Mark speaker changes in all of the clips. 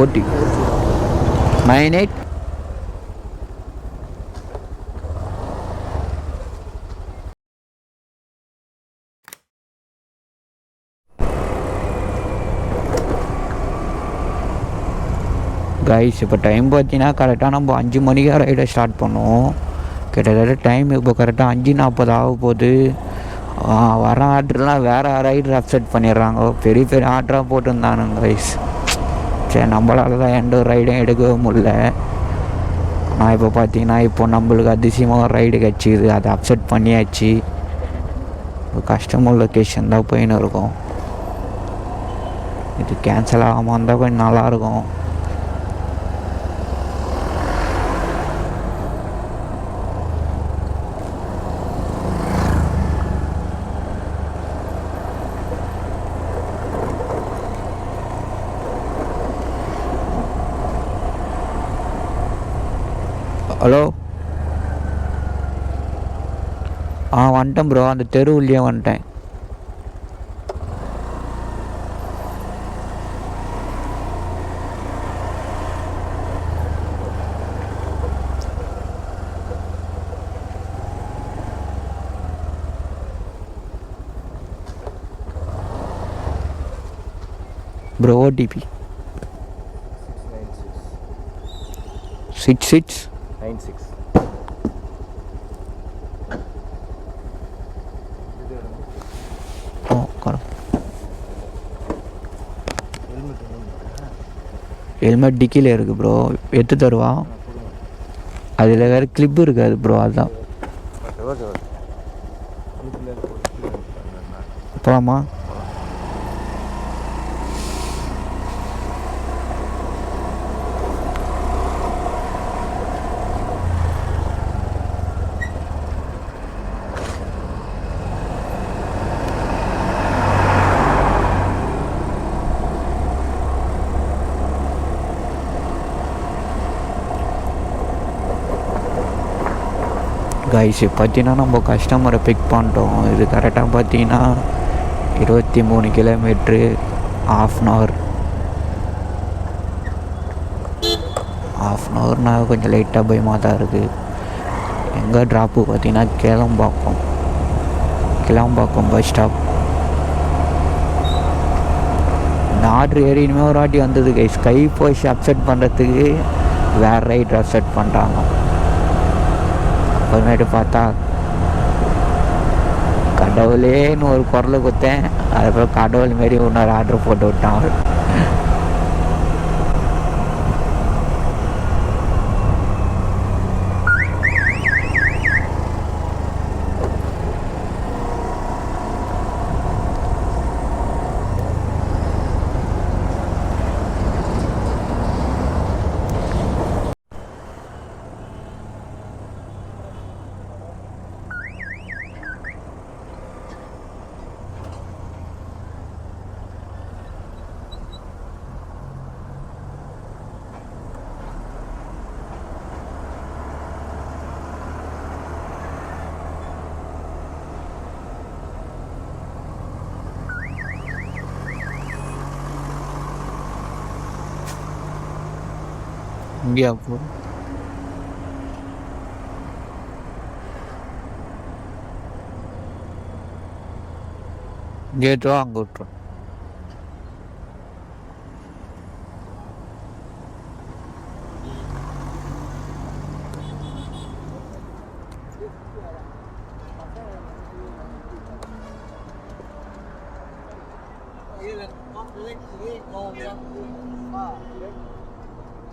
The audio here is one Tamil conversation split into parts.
Speaker 1: ஓட்டி நைன் எயிட் கைஸ் இப்போ டைம் பார்த்தீங்கன்னா கரெக்டாக நம்ம அஞ்சு மணிக்காக ரைடை ஸ்டார்ட் பண்ணுவோம் கிட்டத்தட்ட டைம் இப்போ கரெக்டாக அஞ்சு நாற்பது ஆக போகுது. வர ஆர்டர்லாம் வேறு ரைடர் அப்செட் பண்ணிடுறாங்க. பெரிய பெரிய ஆர்டராக போட்டுருந்தானுங்க கைஸ் சரி நம்மளால தான் எந்த ரைடும் எடுக்கவே முடியல. நான் இப்போ பார்த்தீங்கன்னா இப்போ நம்மளுக்கு அதிசயமாக ரைடு கிடச்சிது. அதை அப்செட் பண்ணியாச்சு. கஸ்டமர் லொக்கேஷன் தான் போயின்னு இருக்கும். இது கேன்சல் ஆகாமல் இருந்தால் கொஞ்சம் நல்லாயிருக்கும் ஹலோ? ஆ வந்துட்டேன் ப்ரோ அந்த தெரு உள்ளே வந்துட்டேன் bro OTP six six
Speaker 2: nine six
Speaker 1: helmet டிக்கியில் இருக்குது ப்ரோ எடுத்து தருவா? அதில் வேறு கிளிப் இருக்காது ப்ரோ அதுதான் போகலாமா கைஸ் பார்த்தீங்கன்னா நம்ம கஸ்டமரை பிக் பண்ணிட்டோம். இது கரெக்டாக பார்த்தீங்கன்னா இருபத்தி மூணு kilometre half an hour half an ஹவர்னால் கொஞ்சம் லைட்டாக பயமாக தான் இருக்குது எங்கே ட்ராப்பு பார்த்தீங்கன்னா கிளம்பாக்கம். கிளம்பாக்கம் பஸ் ஸ்டாப் இந்த ஆர்டர் ஏறி இனிமேல் ஒரு வாட்டி வந்தது கைஸ் கை போய் அப்செட் பண்ணுறதுக்கு வேறு ரைட் அப்செட் பண்ணுறாங்க அப்புறமேட்டு பார்த்தா கடவுளேன்னு ஒரு குரலை குத்தேன் அதுக்கப்புறம் கடவுள் மாரி இன்னொரு ஆர்டர் போட்டு விட்டான்.
Speaker 3: 준비하고. 얘도 한 것도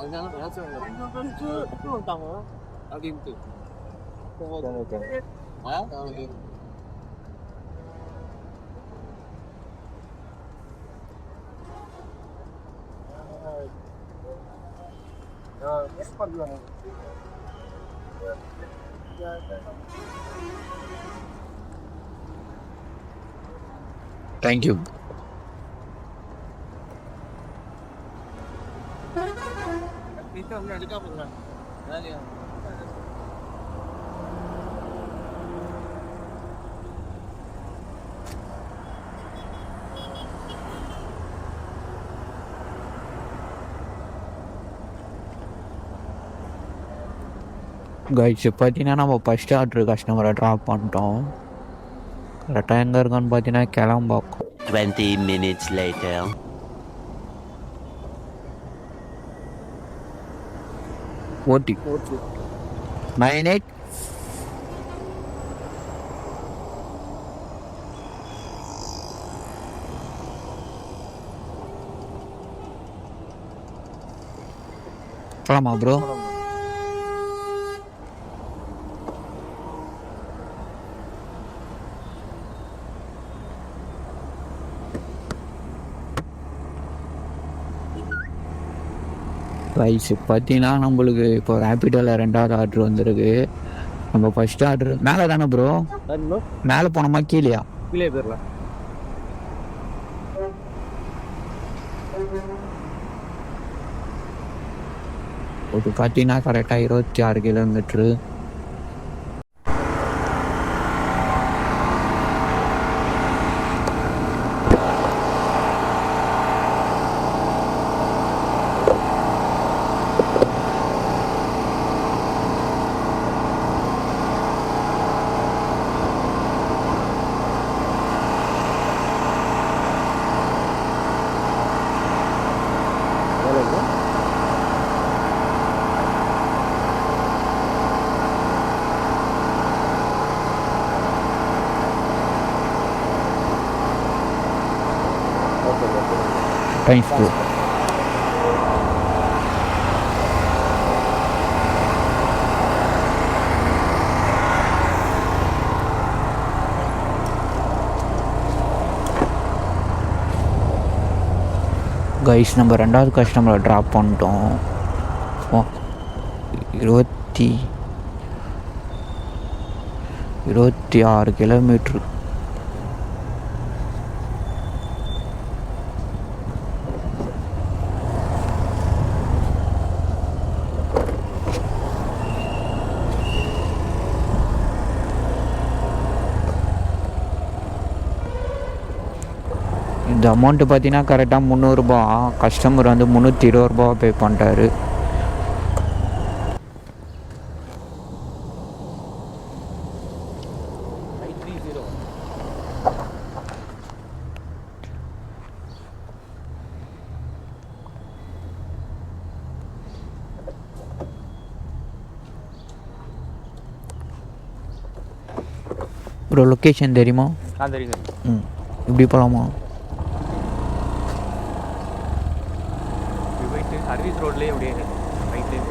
Speaker 3: 괜찮아?
Speaker 1: 괜찮아? 이거는
Speaker 3: 쭉 흘러다가
Speaker 1: 여기
Speaker 3: 힘들 그거 뭐야? 여기 야, 에스파드 하는 거. 야, Thank you. பண்ணுவாங்க
Speaker 1: தேங்க்யூ
Speaker 3: வீட்டில் வந்து எடுக்காம இருக்காங்க வேலையா
Speaker 1: கைஸ் பார்த்தீங்கன்னா நம்ம ஃபஸ்ட் ஆர்டர் கஸ்டமரை ட்ராப் பண்ணிட்டோம் கரெக்டாக எங்கே இருக்கோன்னு பார்த்தீங்கன்னா கிளம்பாக்கம்
Speaker 4: 20 minutes later.
Speaker 1: ஓட்டி
Speaker 3: ஓகே
Speaker 1: நைன் எயிட் போலாமா ப்ரோ ரைஸ் பார்த்தீங்கன்னா நம்மளுக்கு இப்போ ரேப்பிடோவில் ரெண்டாவது ஆர்டர் வந்திருக்கு. நம்ம ஃபர்ஸ்ட் ஆர்டர் மேலே தானே ப்ரோ மேலே போனோமா கீழேயா?
Speaker 3: கீழே போயிடலாம்
Speaker 1: இப்போ பார்த்தீங்கன்னா கரெக்டாக இருபத்தி ஆறு கிலோமீட்ரு தேங்க்ஸ் ப்ரோ கைஸ் நம்ம ரெண்டாவது கஸ்டமரை ட்ராப் பண்ணிட்டோம். இருபத்தி இருபத்தி ஆறு கிலோமீட்ரு இந்த அமௌண்ட்டு பார்த்தீங்கன்னா கரெக்டாக முந்நூறுரூபா கஸ்டமர் வந்து முந்நூற்றி இருபது ரூபா பே பண்ணிட்டாரு. ஒரு லொக்கேஷன் தெரியுமா?
Speaker 2: ஆ தெரியுங்க
Speaker 1: ம். இப்படி போகலாமா
Speaker 2: இப்படி போயிட்டு சர்வீஸ் ரோட்லேயே அப்படியே ரைட்லேயே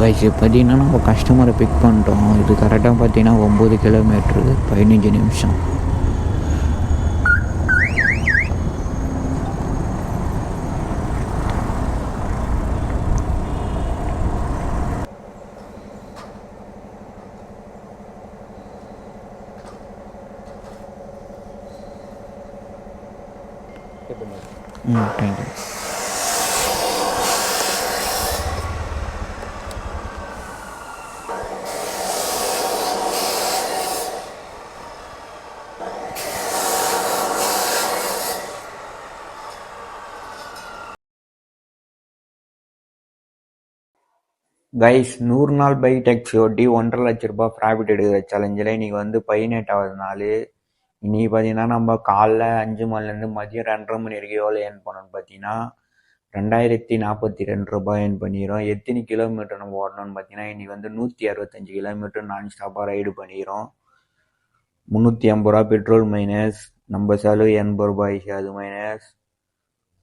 Speaker 1: கைஸ் பார்த்தீங்கன்னா நம்ம கஸ்டமரை பிக் பண்ணிட்டோம். இது கரெக்டாக பார்த்தீங்கன்னா ஒம்பது கிலோமீட்ரு பதினஞ்சு நிமிஷம். ம் தேங்க்யூ கைஸ் நூறு நாள் பை டேக்ஸி ஒன்றரை லட்ச ரூபாய் ப்ராஃபிட் எடுக்கிற சேலஞ்சில் இன்னைக்கு வந்து பதினெட்டாவது நாள். இன்னைக்கு பார்த்தீங்கன்னா நம்ம காலைல அஞ்சு மணிலேருந்து மதியம் ரெண்டரை மணி வரைக்கும் எவ்வளோ ஏர்ன் பண்ணோன்னு பார்த்தீங்கன்னா ரெண்டாயிரத்தி நாற்பத்தி ரெண்டு ரூபாய் ஏர்ன் பண்ணிடுறோம். எத்தனை கிலோமீட்டர் நம்ம ஓடணும்னு பார்த்தீங்கன்னா இன்றைக்கி வந்து நூற்றி அறுபத்தஞ்சு கிலோமீட்டர் நான் ஸ்டாப்பாக ரைடு பண்ணிடுறோம். முந்நூற்றி ஐம்பது ரூபா பெட்ரோல் மைனஸ் நம்ம செலவு எண்பது ரூபாய் அது மைனஸ்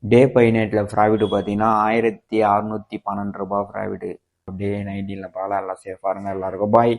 Speaker 1: டே பதினெட்டில் ப்ராஃபிட் பார்த்தீங்கன்னா ஆயிரத்தி அறநூற்றி பன்னெண்டு ரூபா ப்ராஃபிட்டு அப்படியே நைன்டீனில் பார்க்கலாம் எல்லாம் சேஃபாக இருங்க எல்லாருக்கும் பாய்